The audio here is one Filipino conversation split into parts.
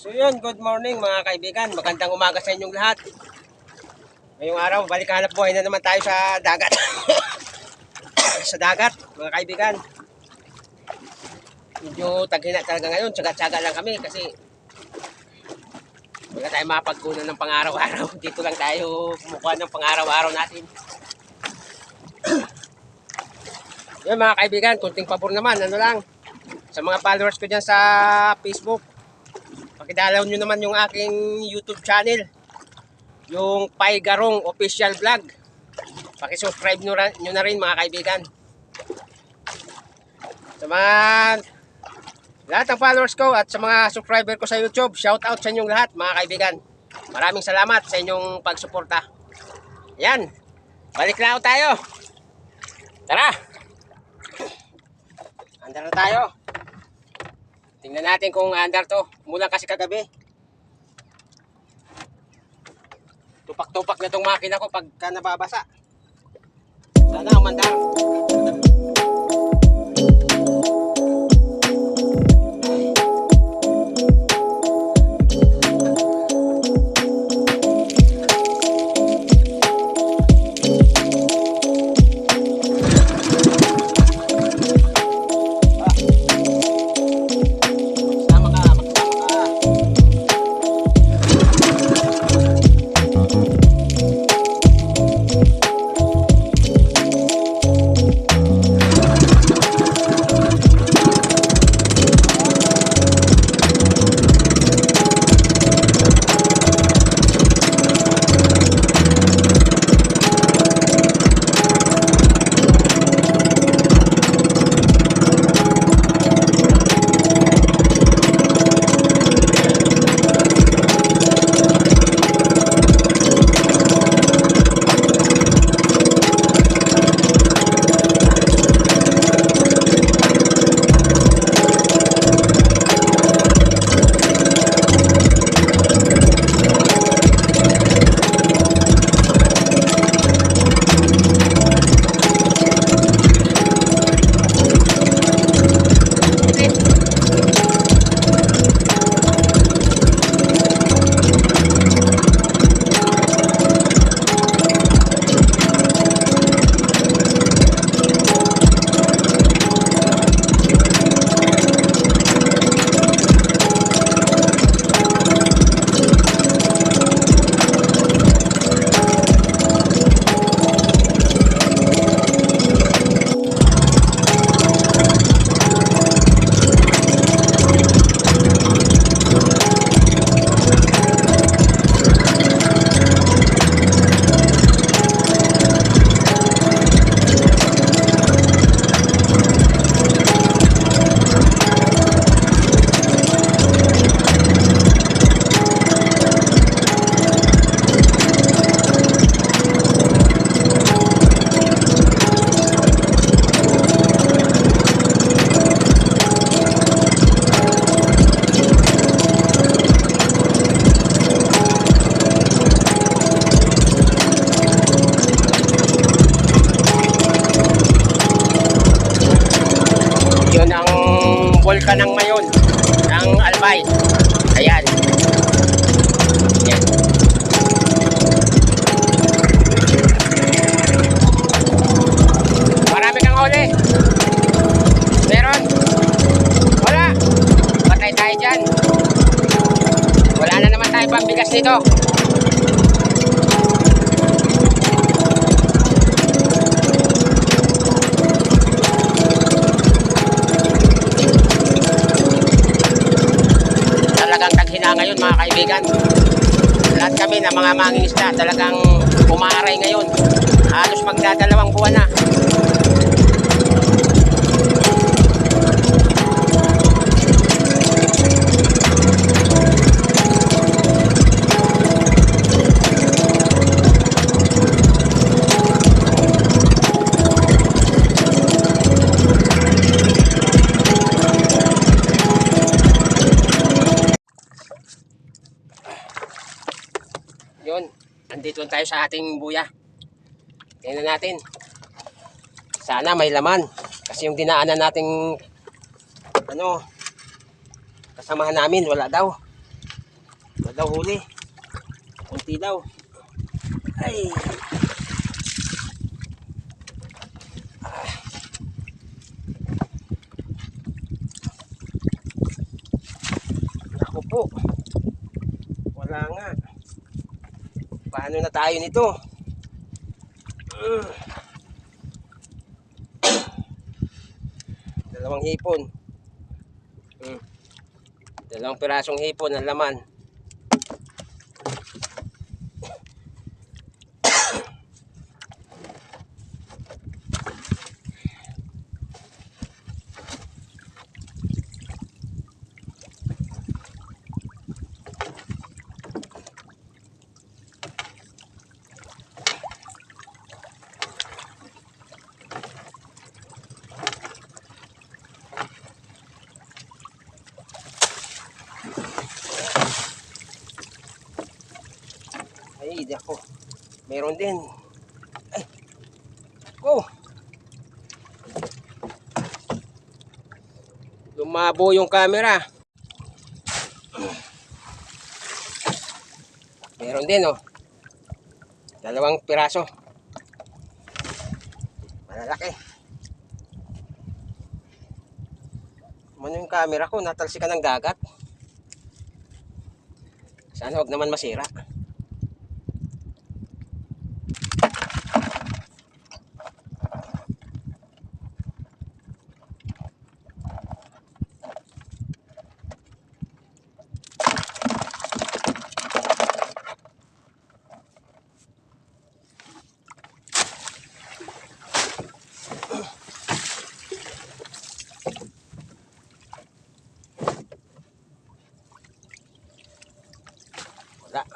So yun, good morning mga kaibigan. Magandang umaga sa inyong lahat. Ngayong araw, balik hanap buhay na naman tayo sa dagat. sa dagat, mga kaibigan. Medyo taghina talaga ngayon. Tsaga-tsaga lang kami kasi wala tayo mapagkunan ng pang-araw-araw. Dito lang tayo kumukuha ng pang-araw-araw natin. Yun mga kaibigan, kunting pabor naman, ano lang. Sa mga followers ko dyan sa Facebook, pakidalaw nyo naman yung aking YouTube channel. Yung Pai Garong Official Vlog. Pakisubscribe nyo, nyo na rin mga kaibigan. Sa mga lahat ng followers ko at sa mga subscriber ko sa YouTube, shout out sa inyong lahat mga kaibigan. Maraming salamat sa inyong pagsuporta. Yan. Balik na tayo. Tara. Andar tayo. Tingnan natin kung andar to. Mula kasi kagabi. Tupak-tupak na tong makina ko pagka nababasa. Sana umandar. Magsama dito. talagang taghina ngayon mga kaibigan. Lahat kami na mga mangingisda talagang umaaray ngayon. Halos magdadalawang buwan na. Nandito tayo sa ating buya. Tingnan natin. Sana may laman. Kasi yung dinaanan nating ano, kasamahan namin, wala daw. Wala daw huli. Kunti daw. Ay. Ako po. Wala nga. Paano na tayo nito? Dalawang hipon. Mm. Dalawang pirasong hipon ang laman. Ay, di ako. Meron din. Ay. Oh. Lumabo yung camera. Meron din, oh. Dalawang piraso. Malalaki. Ano yung camera ko? Natalsikan ng gagat. Sana huwag naman masira. Wala.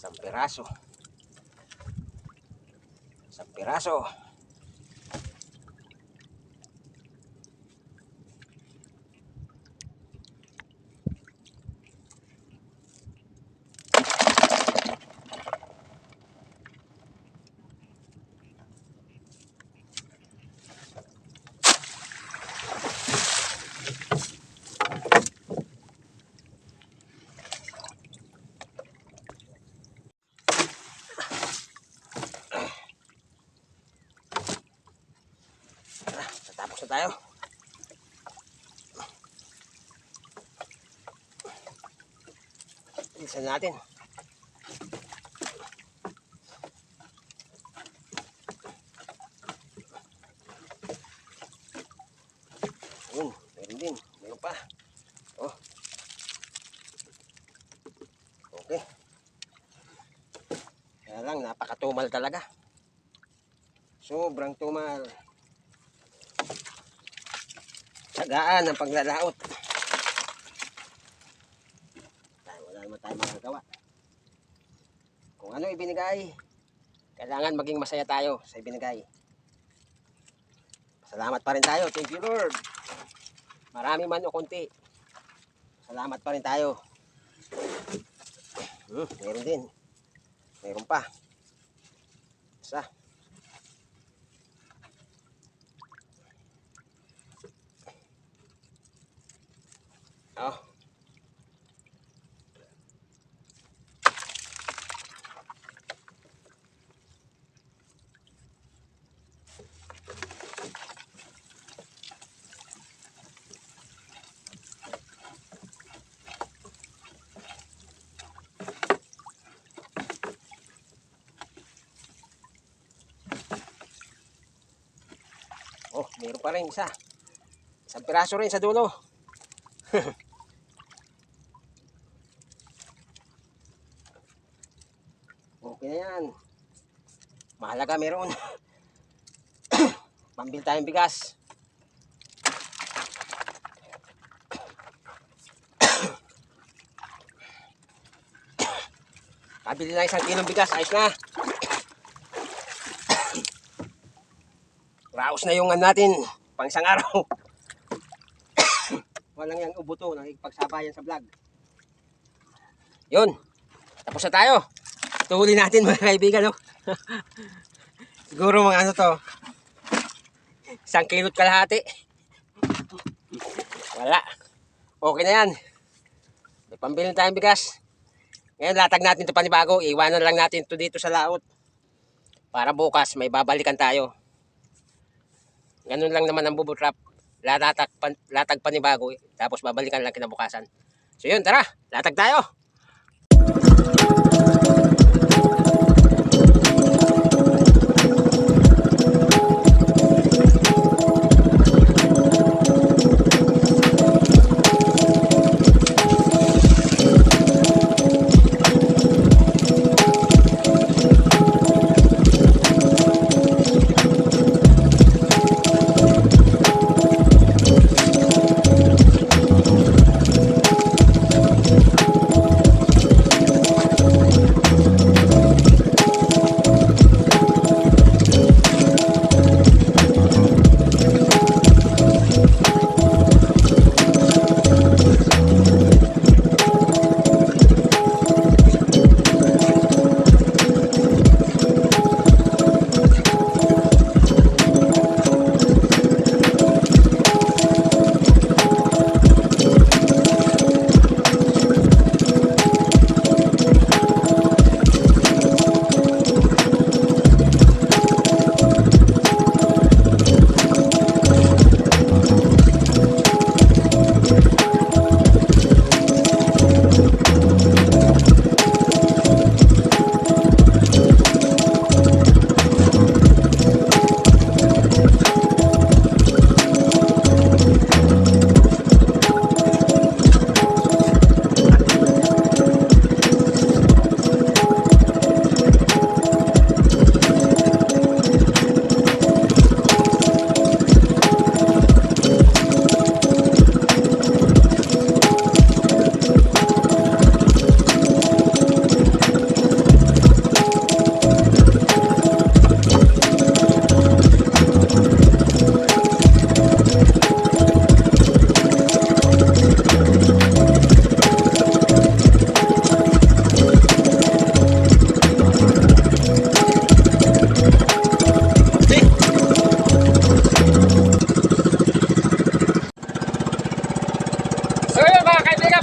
Isang piraso. Isang piraso. Tatapos na tayo. Bilisan natin. Ayun, meron din. Meron pa. Oh. Okay. Kaya lang, napakatumal talaga. Sobrang tumal. Tsagaan ang paglalaot. Wala naman tayo magagawa. Kung ano ibinigay, kailangan maging masaya tayo sa ibinigay. Salamat pa rin tayo. Thank you, Lord. Marami man o konti. Salamat pa rin tayo. Hmm, meron din. Meron pa. Isa. Oh. Oh, meron pa rin isa. Isang piraso rin sa dulo. Okay na yan. Mahalaga meron. Pambil tayong bigas. Pabili na isang kilong bigas, ayos na. Raos na yung ano natin, pang isang araw. Walang yung ubuto, nakikipagsabayan sa vlog. Yun, tapos na tayo. Tuhuli natin mga kaibigan, no? Siguro mga ano to, isang kilot kalahati. Wala. Okay na yan. May pambili tayong bigas. Ngayon, latag natin ito panibago. Iwanan lang natin ito dito sa laot. Para bukas, may babalikan tayo. Ganun lang naman ang bubutrap. Latag, pan, latag panibago. Tapos babalikan lang kinabukasan. So yun, tara. Latag tayo.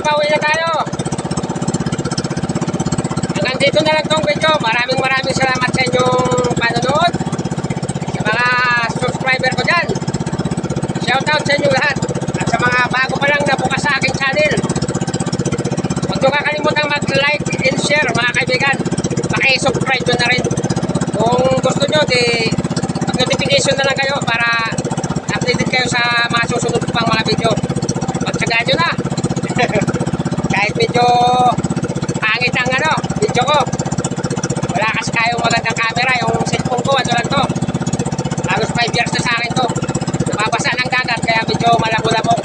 Pauwi na tayo. Hanggang dito na lang tong video. Maraming maraming salamat sa inyong panonood. Sa mga subscriber ko dyan. Shoutout sa inyo lahat. At sa mga bago pa lang na bukas sa aking channel. Huwag nyo kakalimutan mag-like and share mga kaibigan. Paki-subscribe nyo na rin. Kung gusto nyo, di mag-notification na lang kayo para updated kayo sa mga susunod pang mga video. Pagtsagaan nyo na. Kahit medyo pangit ang ano, video ko. Wala kasi kayong magandang camera. Yung cellphone ko, ano lang to. Halos 5 years na sa akin to. Nababasa ng dagat, kaya medyo malabo-labo.